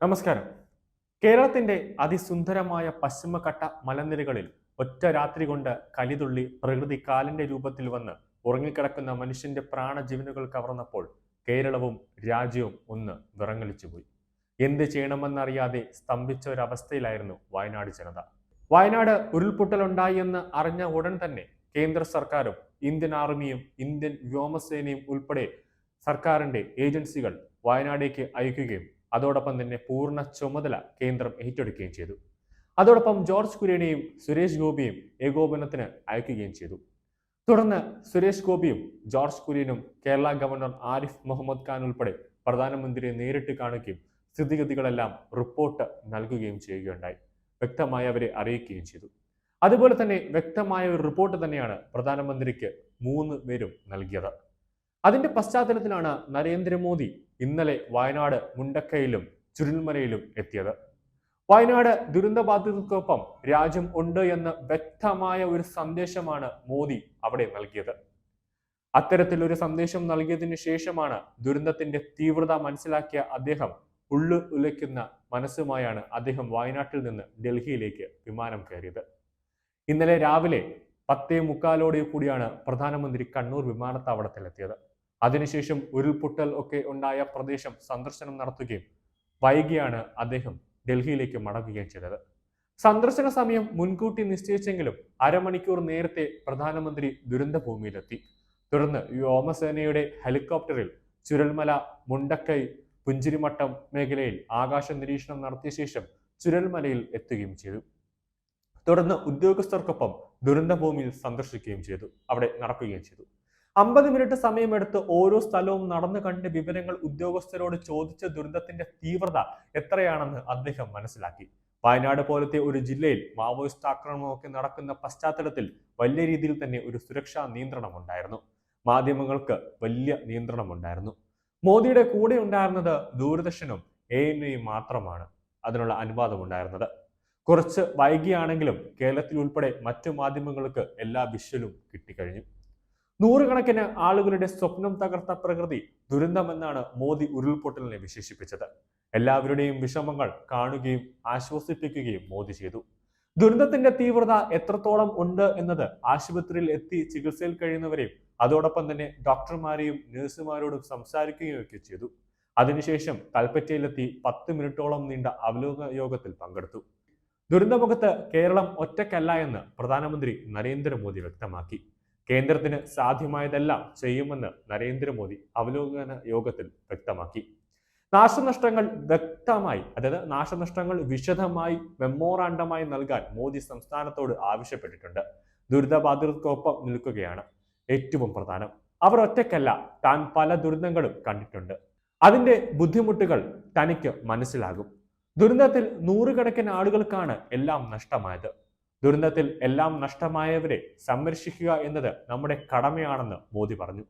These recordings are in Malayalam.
നമസ്കാരം. കേരളത്തിന്റെ അതിസുന്ദരമായ പശ്ചിമഘട്ട മലനിരകളിൽ ഒറ്റ രാത്രി കൊണ്ട് കലിതുള്ളി പ്രകൃതി കാലിന്റെ രൂപത്തിൽ വന്ന് ഉറങ്ങിക്കിടക്കുന്ന മനുഷ്യന്റെ പ്രാണജീവനുകൾ കവർന്നപ്പോൾ കേരളവും രാജ്യവും ഒന്ന് വിറങ്ങലിച്ചുപോയി. എന്ത് ചെയ്യണമെന്നറിയാതെ സ്തംഭിച്ച ഒരവസ്ഥയിലായിരുന്നു വയനാട് ജനത. വയനാട് ഉരുൾപൊട്ടലുണ്ടായി എന്ന് അറിഞ്ഞ ഉടൻ തന്നെ കേന്ദ്ര സർക്കാരും ഇന്ത്യൻ ആർമിയും ഇന്ത്യൻ വ്യോമസേനയും ഉൾപ്പെടെ സർക്കാരിന്റെ ഏജൻസികൾ വയനാടേക്ക് അയക്കുകയും അതോടൊപ്പം തന്നെ പൂർണ ചുമതല കേന്ദ്രം ഏറ്റെടുക്കുകയും ചെയ്തു. അതോടൊപ്പം ജോർജ് കുര്യനെയും സുരേഷ് ഗോപിയും ഏകോപനത്തിന് അയക്കുകയും ചെയ്തു. തുടർന്ന് സുരേഷ് ഗോപിയും ജോർജ് കുര്യനും കേരള ഗവർണർ ആരിഫ് മുഹമ്മദ് ഖാൻ ഉൾപ്പെടെ പ്രധാനമന്ത്രിയെ നേരിട്ട് കാണുകയും സ്ഥിതിഗതികളെല്ലാം റിപ്പോർട്ട് നൽകുകയും ചെയ്യുകയുണ്ടായി. വ്യക്തമായി അവരെ അറിയിക്കുകയും ചെയ്തു. അതുപോലെ തന്നെ വ്യക്തമായ ഒരു റിപ്പോർട്ട് തന്നെയാണ് പ്രധാനമന്ത്രിക്ക് മൂന്ന് പേരും നൽകിയത്. അതിന്റെ പശ്ചാത്തലത്തിലാണ് നരേന്ദ്രമോദി ഇന്നലെ വയനാട് മുണ്ടക്കയിലും ചുരുൾമലയിലും എത്തിയത്. വയനാട് ദുരന്തബാധിതർക്കൊപ്പം രാജ്യം ഉണ്ട് എന്ന് വ്യക്തമായ ഒരു സന്ദേശമാണ് മോദി അവിടെ നൽകിയത്. അത്തരത്തിലൊരു സന്ദേശം നൽകിയതിനു ശേഷമാണ് ദുരന്തത്തിന്റെ തീവ്രത മനസ്സിലാക്കിയ അദ്ദേഹം ഉള്ളു ഉലയ്ക്കുന്ന മനസ്സുമായാണ് അദ്ദേഹം വയനാട്ടിൽ നിന്ന് ഡൽഹിയിലേക്ക് വിമാനം കയറിയത്. ഇന്നലെ രാവിലെ പത്തേ മുക്കാലോടെ കൂടിയാണ് പ്രധാനമന്ത്രി കണ്ണൂർ വിമാനത്താവളത്തിലെത്തിയത്. അതിനുശേഷം ഉരുൾപൊട്ടൽ ഒക്കെ ഉണ്ടായ പ്രദേശം സന്ദർശനം നടത്തുകയും വൈകിയാണ് അദ്ദേഹം ഡൽഹിയിലേക്ക് മടങ്ങുകയും ചെയ്തത്. സന്ദർശന സമയം മുൻകൂട്ടി നിശ്ചയിച്ചെങ്കിലും അരമണിക്കൂർ നേരത്തെ പ്രധാനമന്ത്രി ദുരന്തഭൂമിയിലെത്തി. തുടർന്ന് വ്യോമസേനയുടെ ഹെലികോപ്റ്ററിൽ ചുരൽമല മുണ്ടക്കൈ പുഞ്ചിരിമട്ടം മേഖലയിൽ ആകാശ നിരീക്ഷണം നടത്തിയ ശേഷം ചുരൽമലയിൽ എത്തുകയും ചെയ്തു. തുടർന്ന് ഉദ്യോഗസ്ഥർക്കൊപ്പം ദുരന്തഭൂമിയിൽ സന്ദർശിക്കുകയും ചെയ്തു. അവിടെ നടക്കുകയും ചെയ്തു. അമ്പത് മിനിറ്റ് സമയമെടുത്ത് ഓരോ സ്ഥലവും നടന്നു കണ്ട് വിവരങ്ങൾ ഉദ്യോഗസ്ഥരോട് ചോദിച്ച ദുരന്തത്തിന്റെ തീവ്രത എത്രയാണെന്ന് അദ്ദേഹം മനസ്സിലാക്കി. വയനാട് പോലത്തെ ഒരു ജില്ലയിൽ മാവോയിസ്റ്റ് ആക്രമണമൊക്കെ നടക്കുന്ന പശ്ചാത്തലത്തിൽ വലിയ രീതിയിൽ തന്നെ ഒരു സുരക്ഷാ നിയന്ത്രണം ഉണ്ടായിരുന്നു. മാധ്യമങ്ങൾക്ക് വലിയ നിയന്ത്രണം ഉണ്ടായിരുന്നു. മോദിയുടെ കൂടെ ഉണ്ടായിരുന്നത് ദൂരദർശനും എ എൻ ഐയും മാത്രമാണ് അതിനുള്ള അനുവാദം ഉണ്ടായിരുന്നത്. കുറച്ച് വൈകിയാണെങ്കിലും കേരളത്തിൽ ഉൾപ്പെടെ മറ്റു മാധ്യമങ്ങൾക്ക് എല്ലാ വിഷ്വലും കിട്ടിക്കഴിഞ്ഞു. നൂറുകണക്കിന് ആളുകളുടെ സ്വപ്നം തകർത്ത പ്രകൃതി ദുരന്തമെന്നാണ് മോദി ഉരുൾപൊട്ടലിനെ വിശേഷിപ്പിച്ചത്. എല്ലാവരുടെയും വിഷമങ്ങൾ കാണുകയും ആശ്വസിപ്പിക്കുകയും മോദി ചെയ്തു. ദുരന്തത്തിന്റെ തീവ്രത എത്രത്തോളം ഉണ്ട് എന്നത് ആശുപത്രിയിൽ എത്തി ചികിത്സയിൽ കഴിയുന്നവരെയും അതോടൊപ്പം തന്നെ ഡോക്ടർമാരെയും നഴ്സുമാരോടും സംസാരിക്കുകയും ഒക്കെ ചെയ്തു. അതിനുശേഷം കൽപ്പറ്റയിലെത്തി പത്ത് മിനിറ്റോളം നീണ്ട അവലോകന യോഗത്തിൽ പങ്കെടുത്തു. ദുരന്തമുഖത്ത് കേരളം ഒറ്റക്കല്ല എന്ന് പ്രധാനമന്ത്രി നരേന്ദ്രമോദി വ്യക്തമാക്കി. കേന്ദ്രത്തിന് സാധ്യമായതെല്ലാം ചെയ്യുമെന്ന് നരേന്ദ്രമോദി അവലോകന യോഗത്തിൽ വ്യക്തമാക്കി. നാശനഷ്ടങ്ങൾ വ്യക്തമായി അതായത് നാശനഷ്ടങ്ങൾ വിശദമായി മെമ്മോറാണ്ടമായി നൽകാൻ മോദി സംസ്ഥാനത്തോട് ആവശ്യപ്പെട്ടിട്ടുണ്ട്. ദുരിതബാധിതർക്കൊപ്പം നിൽക്കുകയാണ് ഏറ്റവും പ്രധാനം. അവർ ഒറ്റയ്ക്കല്ല താൻ പല ദുരന്തങ്ങളും കണ്ടിട്ടുണ്ട്. അതിന്റെ ബുദ്ധിമുട്ടുകൾ തനിക്ക് മനസ്സിലാകും. ദുരന്തത്തിൽ നൂറുകണക്കിന് ആളുകൾക്കാണ് എല്ലാം നഷ്ടമായത്. ദുരന്തത്തിൽ എല്ലാം നഷ്ടമായവരെ സംരക്ഷിക്കുക എന്നത് നമ്മുടെ കടമയാണെന്ന് മോദി പറഞ്ഞു.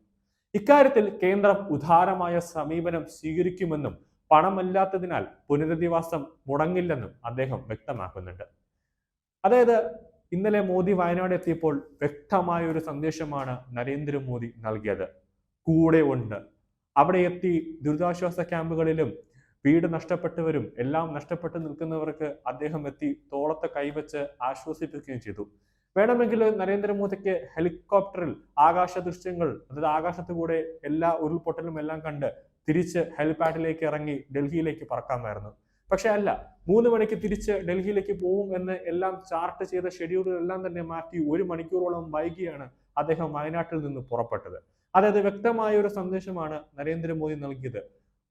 ഇക്കാര്യത്തിൽ കേന്ദ്രം ഉദാരമായ സമീപനം സ്വീകരിക്കുമെന്നും പണമല്ലാത്തതിനാൽ പുനരധിവാസം മുടങ്ങില്ലെന്നും അദ്ദേഹം വ്യക്തമാക്കുന്നുണ്ട്. അതായത് ഇന്നലെ മോദി വയനാട് എത്തിയപ്പോൾ വ്യക്തമായ ഒരു സന്ദേശമാണ് നരേന്ദ്രമോദി നൽകിയത്. കൂടെ ഉണ്ട്. അവിടെ എത്തി ദുരിതാശ്വാസ ക്യാമ്പുകളിലും വീട് നഷ്ടപ്പെട്ടവരും എല്ലാം നഷ്ടപ്പെട്ടു നിൽക്കുന്നവർക്ക് അദ്ദേഹം എത്തി തോളത്തെ കൈവച്ച് ആശ്വസിപ്പിക്കുകയും ചെയ്തു. വേണമെങ്കിൽ നരേന്ദ്രമോദിക്ക് ഹെലികോപ്റ്ററിൽ ആകാശ ദൃശ്യങ്ങൾ അതായത് ആകാശത്തുകൂടെ എല്ലാ ഉരുൾപൊട്ടലും എല്ലാം കണ്ട് തിരിച്ച് ഹെലിപാഡിലേക്ക് ഇറങ്ങി ഡൽഹിയിലേക്ക് പറക്കാമായിരുന്നു. പക്ഷെ അല്ല മൂന്ന് മണിക്ക് തിരിച്ച് ഡൽഹിയിലേക്ക് പോകും എന്ന് എല്ലാം ചാർട്ട് ചെയ്ത ഷെഡ്യൂളുകളെല്ലാം തന്നെ മാറ്റി ഒരു മണിക്കൂറോളം വൈകിയാണ് അദ്ദേഹം വയനാട്ടിൽ നിന്ന് പുറപ്പെട്ടത്. അതായത് വ്യക്തമായ ഒരു സന്ദേശമാണ് നരേന്ദ്രമോദി നൽകിയത്.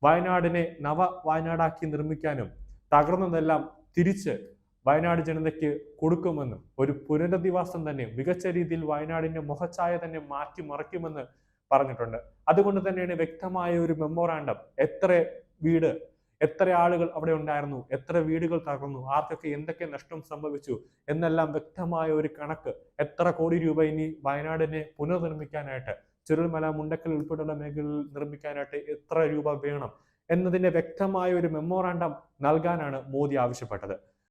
വയനാടിനെ നവ വയനാടാക്കി നിർമ്മിക്കാനും തകർന്നതെല്ലാം തിരിച്ച് വയനാട് ജനതയ്ക്ക് കൊടുക്കുമെന്നും ഒരു പുനരധിവാസം തന്നെ മികച്ച രീതിയിൽ വയനാടിന്റെ മുഖച്ഛായ തന്നെ മാറ്റി മറിക്കുമെന്ന് പറഞ്ഞിട്ടുണ്ട്. അതുകൊണ്ട് തന്നെയാണ് വ്യക്തമായ ഒരു മെമ്മോറാണ്ടം. എത്ര വീട് എത്ര ആളുകൾ അവിടെ ഉണ്ടായിരുന്നു എത്ര വീടുകൾ തകർന്നു ആർക്കൊക്കെ എന്തൊക്കെ നഷ്ടം സംഭവിച്ചു എന്നെല്ലാം വ്യക്തമായ ഒരു കണക്ക് എത്ര കോടി രൂപ ഇനി വയനാടിനെ പുനർനിർമ്മിക്കാനായിട്ട് ചുരുൾമല മുണ്ടക്കൽ ഉൾപ്പെടെയുള്ള മേഖലകളിൽ നിർമ്മിക്കാനായിട്ട് എത്ര രൂപ വേണം എന്നതിന്റെ വ്യക്തമായ ഒരു മെമ്മോറാണ്ടം നൽകാനാണ് മോദി ആവശ്യപ്പെട്ടത്.